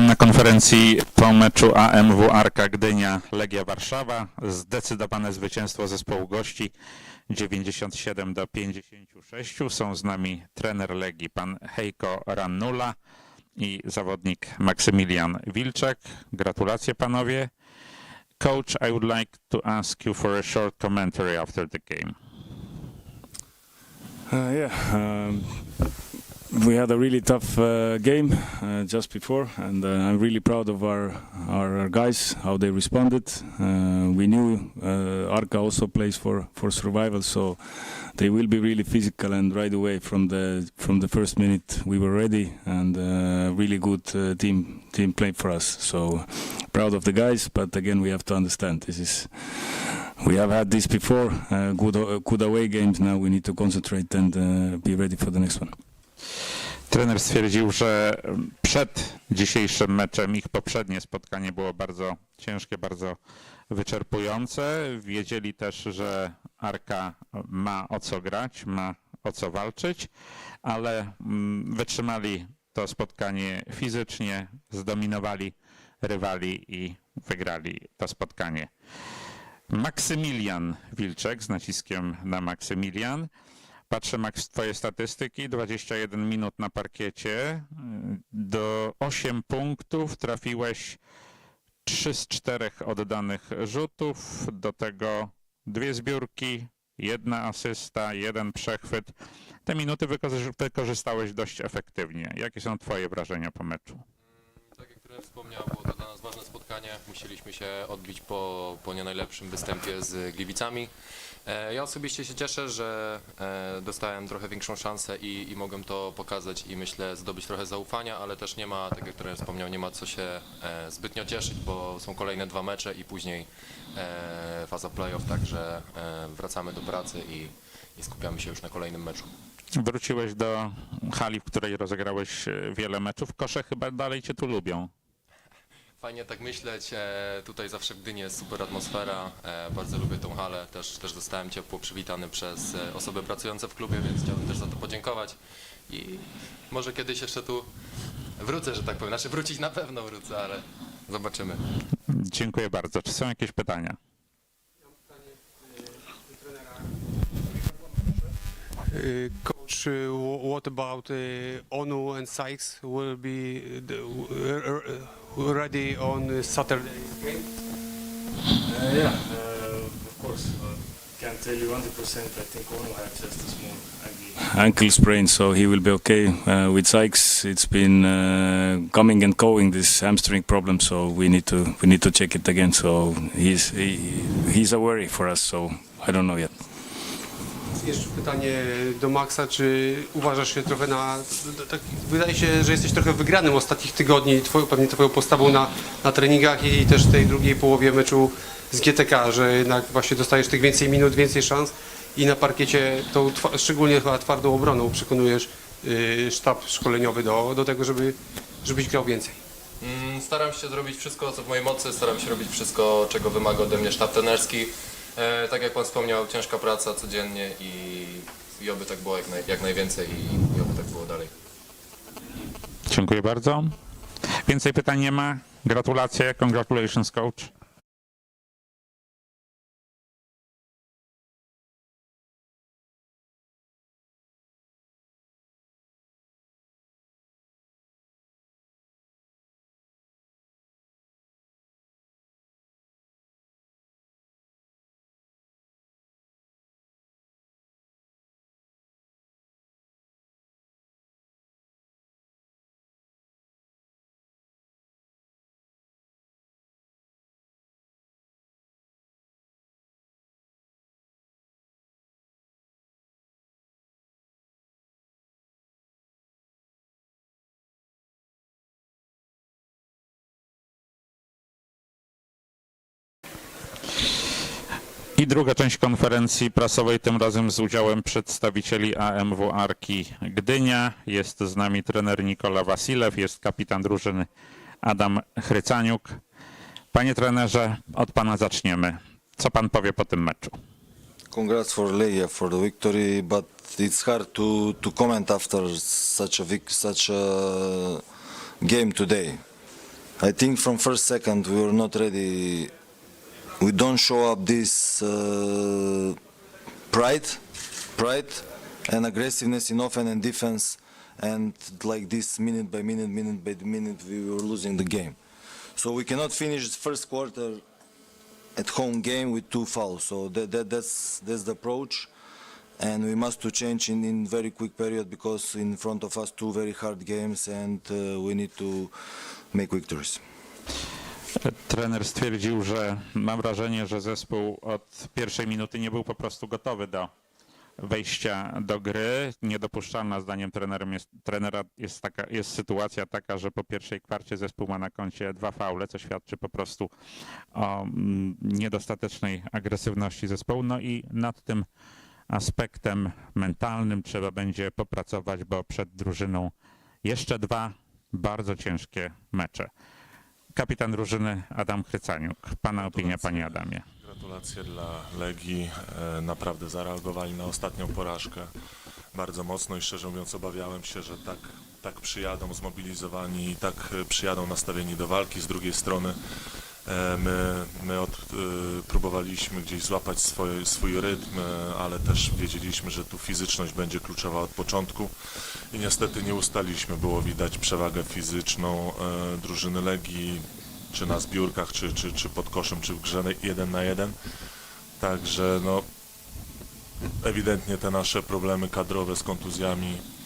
Na konferencji po meczu AMW Arka Gdynia Legia Warszawa. Zdecydowane zwycięstwo zespołu gości 97 do 56. Są z nami trener Legii pan Hejko Rannula i zawodnik Maksymilian Wilczek. Gratulacje panowie. Coach, I would like to ask you for a short commentary after the game. Uh, yeah, um, we had a really tough uh, game uh, just before, and uh, I'm really proud of our, our guys how they responded. Uh, we knew uh, Arca also plays for, for survival, so they will be really physical and right away from the from the first minute we were ready and uh, really good team team played for us. So proud of the guys, but again we have to understand this is we have had this before, good, good away games. Now we need to concentrate and be ready for the next one. Trener stwierdził, że przed dzisiejszym meczem ich poprzednie spotkanie było bardzo ciężkie, bardzo wyczerpujące. Wiedzieli też, że Arka ma o co grać, ma o co walczyć, ale mm, wytrzymali to spotkanie fizycznie, zdominowali rywali i wygrali to spotkanie. Maksymilian Wilczek z naciskiem na Maksymilian. Patrzę, Max, twoje statystyki. 21 minut na parkiecie. Do 8 punktów trafiłeś 3 z 4 oddanych rzutów. Do tego dwie zbiórki, jedna asysta, jeden przechwyt. Te minuty wykorzy- wykorzystałeś dość efektywnie. Jakie są twoje wrażenia po meczu? Wspomniał, było to dla nas ważne spotkanie. Musieliśmy się odbić po, po nie najlepszym występie z Gliwicami. E, Ja osobiście się cieszę, że e, dostałem trochę większą szansę i, i mogłem to pokazać i myślę zdobyć trochę zaufania, ale też nie ma, tak jak trener wspomniał, nie ma co się e, zbytnio cieszyć, bo są kolejne dwa mecze i później faza playoff, także wracamy do pracy i, i skupiamy się już na kolejnym meczu. Wróciłeś do hali, w której rozegrałeś wiele meczów. Kosze chyba dalej cię tu lubią. Fajnie tak myśleć. E, tutaj zawsze w Gdyni jest super atmosfera. E, bardzo lubię tą halę. Też, też zostałem ciepło przywitany przez e, osoby pracujące w klubie, więc chciałbym też za to podziękować. I może kiedyś jeszcze tu wrócę, że tak powiem. Znaczy wrócić na pewno wrócę, ale zobaczymy. Dziękuję bardzo. Czy są jakieś pytania? Uh, Coach, uh, wh- what about uh, Onu and Sykes will be uh, the- uh, uh, ready on uh, Saturday game? Uh, yeah, uh, of course. Uh, can't tell you 100%. I think Ono had just a small ankle. ankle sprain, so he will be okay. Uh, with Sykes, it's been uh, coming and going this hamstring problem, so we need to we need to check it again. So he's he, he's a worry for us. So I don't know yet. Jeszcze pytanie do Maxa, czy uważasz się trochę na... Tak, wydaje się, że jesteś trochę wygranym ostatnich tygodni, twoją, pewnie twoją postawą na, na treningach i też tej drugiej połowie meczu z GTK, że jednak właśnie dostajesz tych więcej minut, więcej szans i na parkiecie tą szczególnie chyba twardą obroną przekonujesz y, sztab szkoleniowy do, do tego, żeby, żebyś grał więcej. Mm, Staram się zrobić wszystko, co w mojej mocy. Staram się robić wszystko, czego wymaga ode mnie sztab trenerski. E, tak jak Pan wspomniał, ciężka praca codziennie i, i oby tak było jak, naj, jak najwięcej i, i oby tak było dalej. Dziękuję bardzo. Więcej pytań nie ma. Gratulacje. Congratulations, coach. I druga część konferencji prasowej, tym razem z udziałem przedstawicieli AMW Arki Gdynia. Jest z nami trener Nikola Wasilew, jest kapitan drużyny Adam Chrycaniuk. Panie trenerze, od pana zaczniemy. Co pan powie po tym meczu? Congrats for Legia for the victory, but it's hard to, to comment after such a vic, such a game today. I think from first second we were not ready. We don't show up this uh, pride, pride and aggressiveness in offense and defense, and like this minute by minute, minute by minute, we were losing the game. So we cannot finish the first quarter at home game with two fouls. So that, that that's that's the approach, and we must to change in in very quick period because in front of us two very hard games, and uh, we need to make victories. Trener stwierdził, że mam wrażenie, że zespół od pierwszej minuty nie był po prostu gotowy do wejścia do gry. Niedopuszczalna zdaniem trenerem jest, trenera jest, taka, jest sytuacja taka, że po pierwszej kwarcie zespół ma na koncie dwa faule, co świadczy po prostu o mm, niedostatecznej agresywności zespołu. No i nad tym aspektem mentalnym trzeba będzie popracować, bo przed drużyną jeszcze dwa bardzo ciężkie mecze. Kapitan drużyny Adam Chrycaniuk. Pana opinia, panie Adamie. Gratulacje dla Legii. E, Naprawdę zareagowali na ostatnią porażkę bardzo mocno i szczerze mówiąc obawiałem się, że tak, tak przyjadą zmobilizowani i tak e, przyjadą nastawieni do walki. Z drugiej strony my, my od, e, próbowaliśmy gdzieś złapać swoje, swój rytm, e, ale też wiedzieliśmy, że tu fizyczność będzie kluczowa od początku i niestety nie ustaliśmy. Było widać przewagę fizyczną e, drużyny Legii czy na zbiórkach, czy, czy, czy pod koszem, czy w grze jeden na jeden. Także no, ewidentnie te nasze problemy kadrowe z kontuzjami e,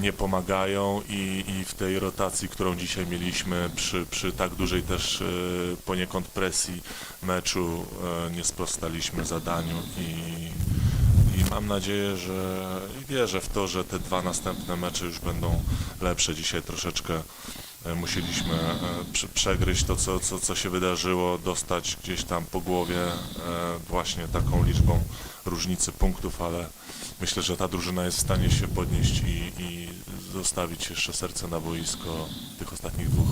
nie pomagają i, i w tej rotacji, którą dzisiaj mieliśmy przy, przy tak dużej też e, poniekąd presji meczu e, nie sprostaliśmy zadaniu i, i mam nadzieję, że i wierzę w to, że te dwa następne mecze już będą lepsze. Dzisiaj troszeczkę e, musieliśmy e, prze- przegryźć to, co, co, co się wydarzyło, dostać gdzieś tam po głowie e, właśnie taką liczbą różnicy punktów, ale myślę, że ta drużyna jest w stanie się podnieść i, i zostawić jeszcze serce na boisko tych ostatnich dwóch,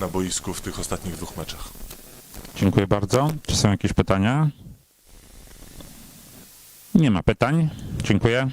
na boisku w tych ostatnich dwóch meczach. Dziękuję bardzo. Czy są jakieś pytania? Nie ma pytań. Dziękuję.